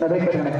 நடைபெறுகின்றன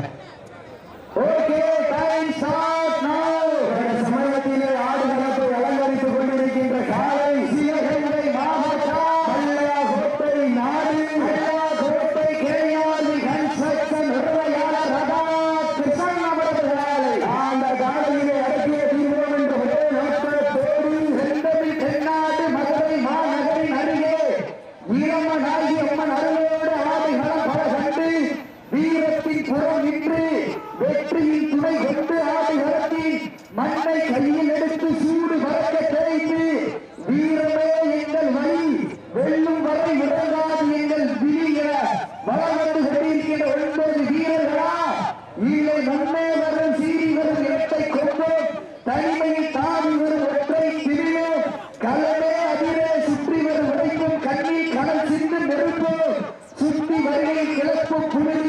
পক্ষে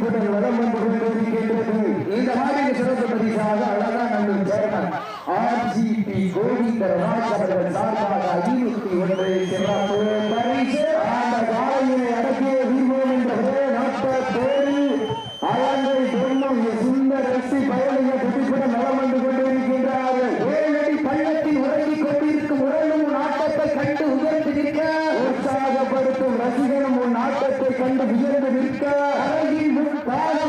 கூட்டணி வளம் வந்து கொண்டிருக்கின்றது இந்த மாதிரி சிறப்புமதிக்காக அழகா நல்ல சேர்மன் ஆர்ஜிபி கோவிந்தராஜ் அவர்கள் சார்பாக ஐநூத்தி ஒன்று சிறப்பு பரிசு. அந்த காலையினை அடக்கிய வீரன் என்ற நாட்டத்தோடு அழகை சொல்லும் சுந்தர ரசி பயணிய புதுப்பிட நலம் வந்து கொண்டிருக்கின்றார்கள். ஏழடி பள்ளத்தில் உறங்கிக் கொண்டிருக்கும் உடலும் நாட்டத்தை கண்டு உயர்ந்து நிற்க. உற்சாகப்படுத்தும் ரசிகனும் உன் நாட்டத்தை கண்டு உயர்ந்து நிற்க. அழகி Para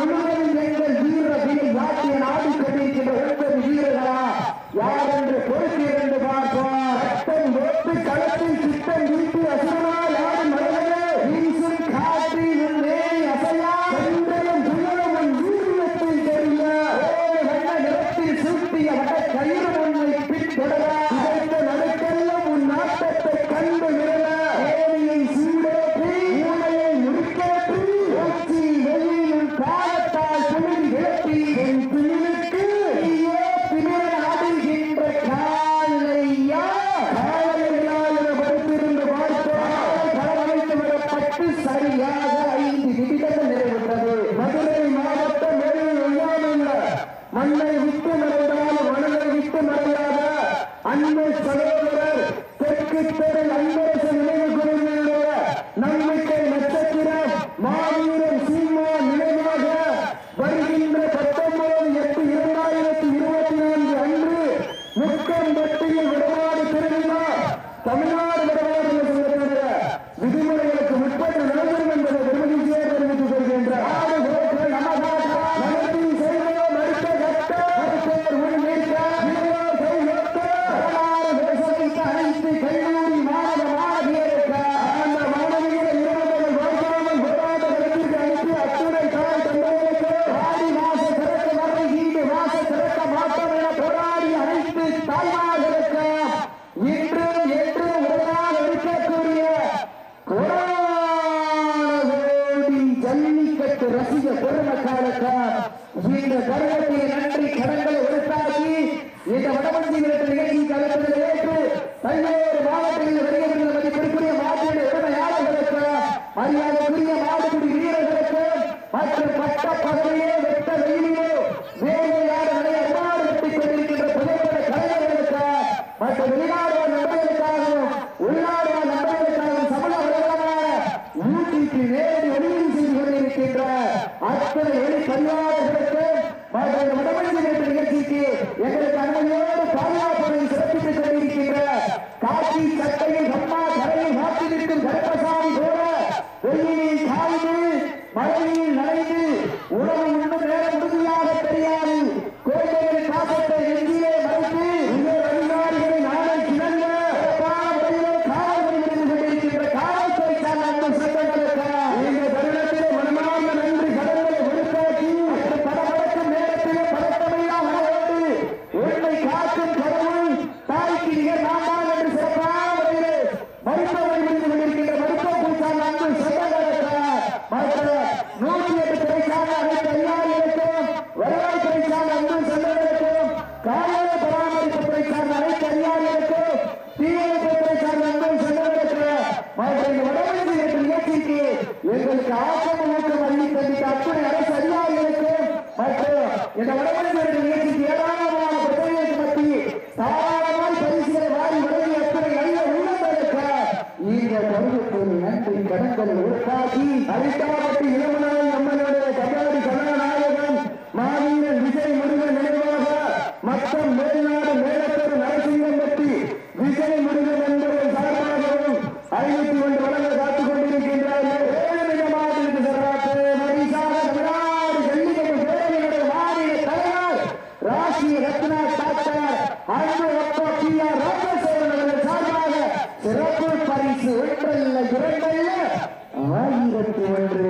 ಧನ್ಯವಾದ அவர்கள் விடமணி நிகழ்ச்சி நிகழ்ச்சிக்கு இந்த வடமலை நாடு நிகழ்ச்சிக்கு ஏராளமான பிரச்சனைகளை பற்றி தாராளமான பரிசுகளை வாரி வழங்கி எத்தனை நல்ல உள்ளங்களுக்கு இந்த கருத்துக்கு நன்றி கடன்களை உருவாக்கி அரித்தாவட்டி இளமனார் சிறப்பு பரிசு ஒன்றல்ல இரண்டல்ல ஆயிரத்தி ஒன்று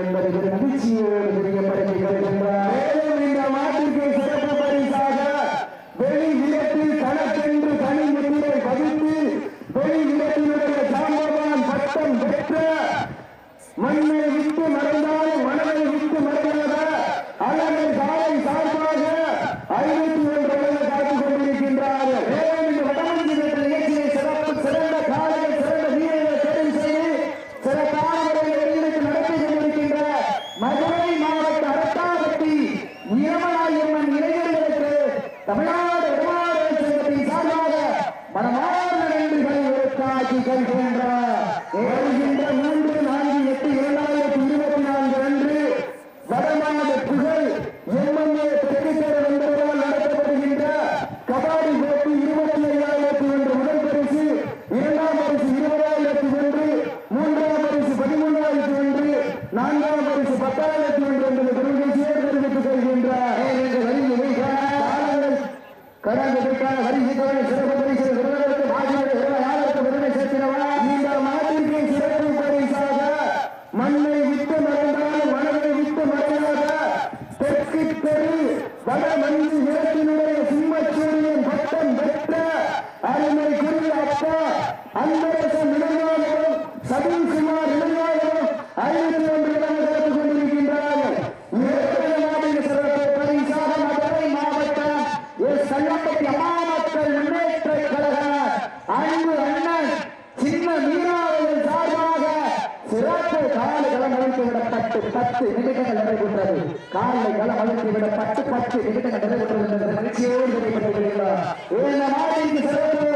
பட்டாளத்து என்று தொலைபேசியை தெரிவித்துக் கொள்கின்றார் கடந்த வரிசை சிறப்பு பரிசு முதல்வருக்கு மாற்றிய முதன்மை சேர்த்தினவா நீங்கள் மாத காலை கல வளர்த்து விட பத்து பத்து நிமிடங்கள் நிறைவேற்றுவதற்கு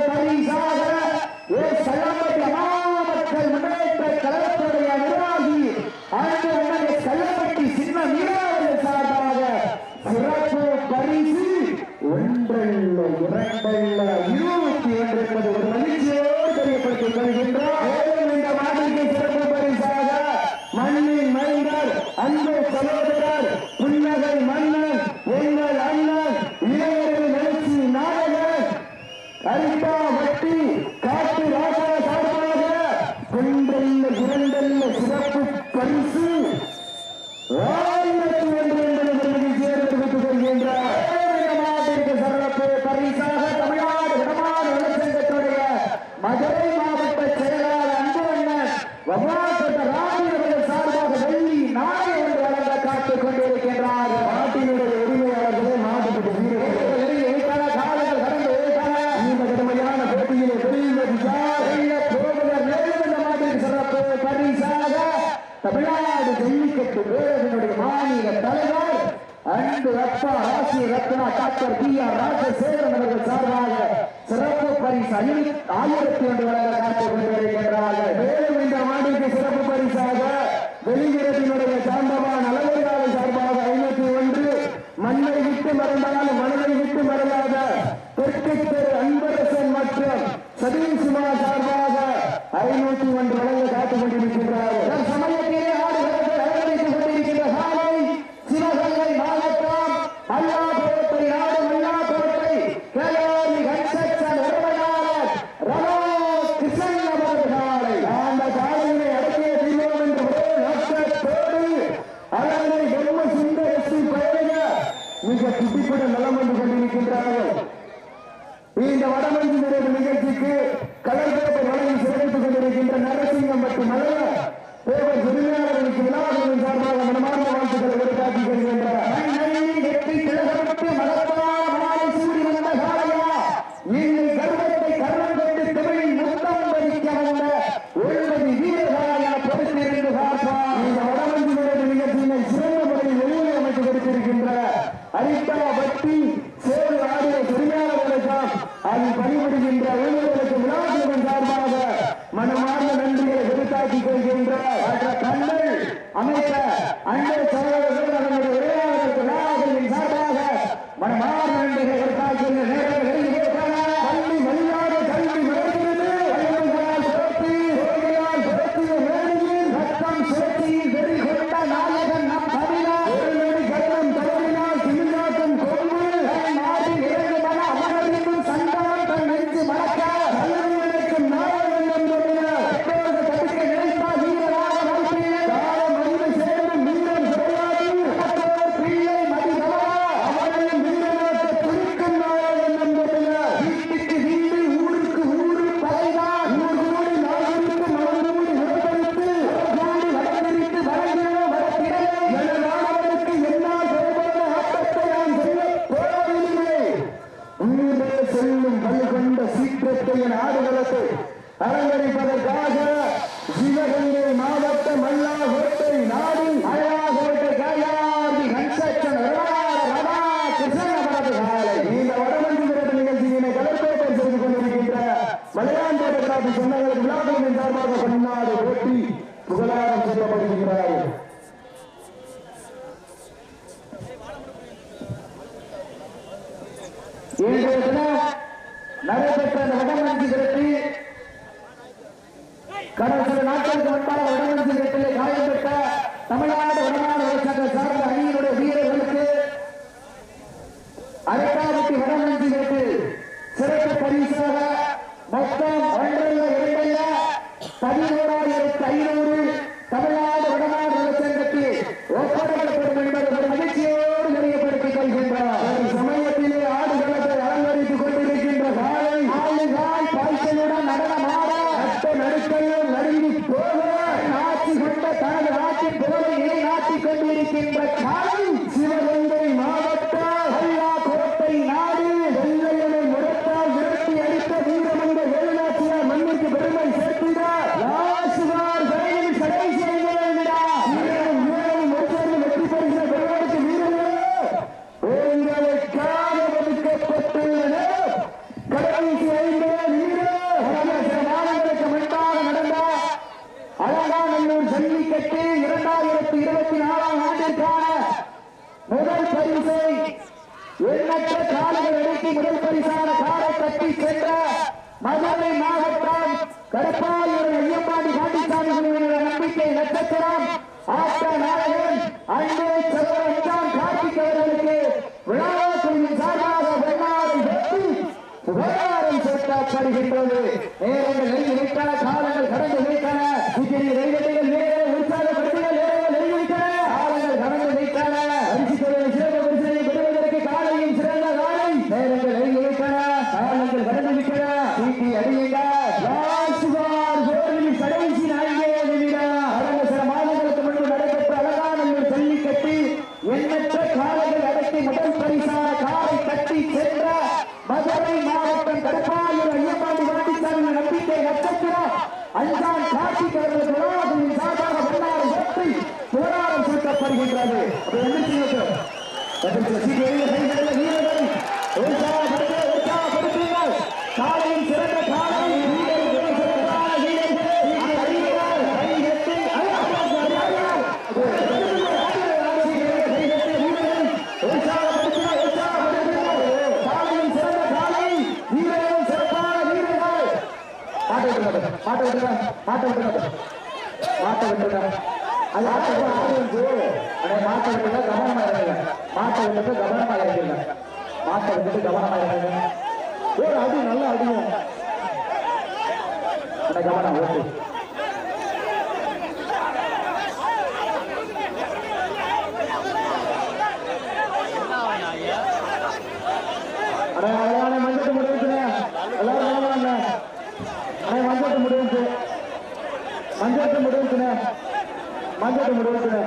வவ்வாப்பட்ட ராஜி அவர்கள் சார்பாக வெள்ளி நாளை என்று தமிழ்நாடு ஜல்லிக்கட்டு வீரர்களுடைய மாநில தலைவர் அன்பு Ratna Rasi Ratna doctor P R Rajasekaran அவர்கள் சார்பாக ஐந்து ஆயிரத்தி ஒன்று வழங்கப்பட்டு கொண்டு வருகின்றார்கள் மேலும் இந்த ஆண்டுக்கு சிறப்பு பரிசாக வெளியிடத்தினுடைய சாந்தவான் அளவுகாவை சார்பாக ஐநூத்தி ஒன்று மண்ணை விட்டு மறந்தால் மனதை விட்டு மறந்தாத தெற்கு அன்பரசன் மற்றும் சதீஷ் குமார் சார்பாக ஐநூத்தி ஒன்று வழங்க காத்துக் கொண்டிருக்கின்றார்கள். கூட நலம் வந்து கொண்டிருக்கின்றார்கள் இந்த வடமஞ்சி நிகழ்ச்சிக்கு கலர் வழங்கி சிறப்பித்துக் கொண்டிருக்கின்ற நரசிங்கம் மற்றும் மலையாள என்ற ஊழியர்களுக்கு முன்னால் அரையாயிரத்தி வடமஞ்சி கேட்டு சிறப்பு பரிசாக மொத்தம் ஒன்றல்ல இரண்டல்ல பதினோராயிரத்து ஐநூறு தமிழ்நாடு வடநாடு சங்கத்தில் ஒப்படைக்கப்படும் என்பது ஒரு மகிழ்ச்சியோடு தெரியப்படுத்திக் கொள்கின்றார். ஒரு சமயத்திலே ஆடு களத்தை அலங்கரித்துக் கொண்டிருக்கின்ற காலை ஆளு கால் பாய்ச்சலுடன் நடனமாட அத்த நடுக்கையும் நடுங்கி போக நாட்டி கொண்ட தனது நாட்டின் புகழை நிலைநாட்டிக் கொண்டிருக்கின்ற காலை நெருங்கி இருக்கிறது நேரங்கள் நெருங்கி விட்டன காலங்கள் கடந்து விட்டன உற்சாகப்படுத்துங்கள். காலையின் சிறந்த காலை. மாட்ட மாட்ட மாட்ட அது ஆட்ட ஆடியன்ஸ் அடே மாட்ட விட்டுருங்க கவனமா இருங்க மாட்ட விட்டுட்டு கவனமா இருங்க மாட்ட விட்டுட்டு கவனமா இருங்க ஒரு அடி நல்ல அடியும். அந்த கவனம் ஓட்டு. அடே அழகான மஞ்சட்டு எல்லாரும் முடிவுச்சு மஞ்சட்டு முடிவுச்சுங்க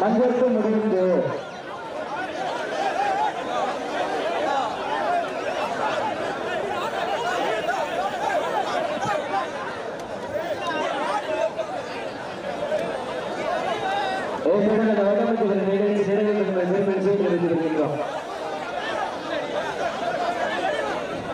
மஞ்சட்டு முடிவுச்சு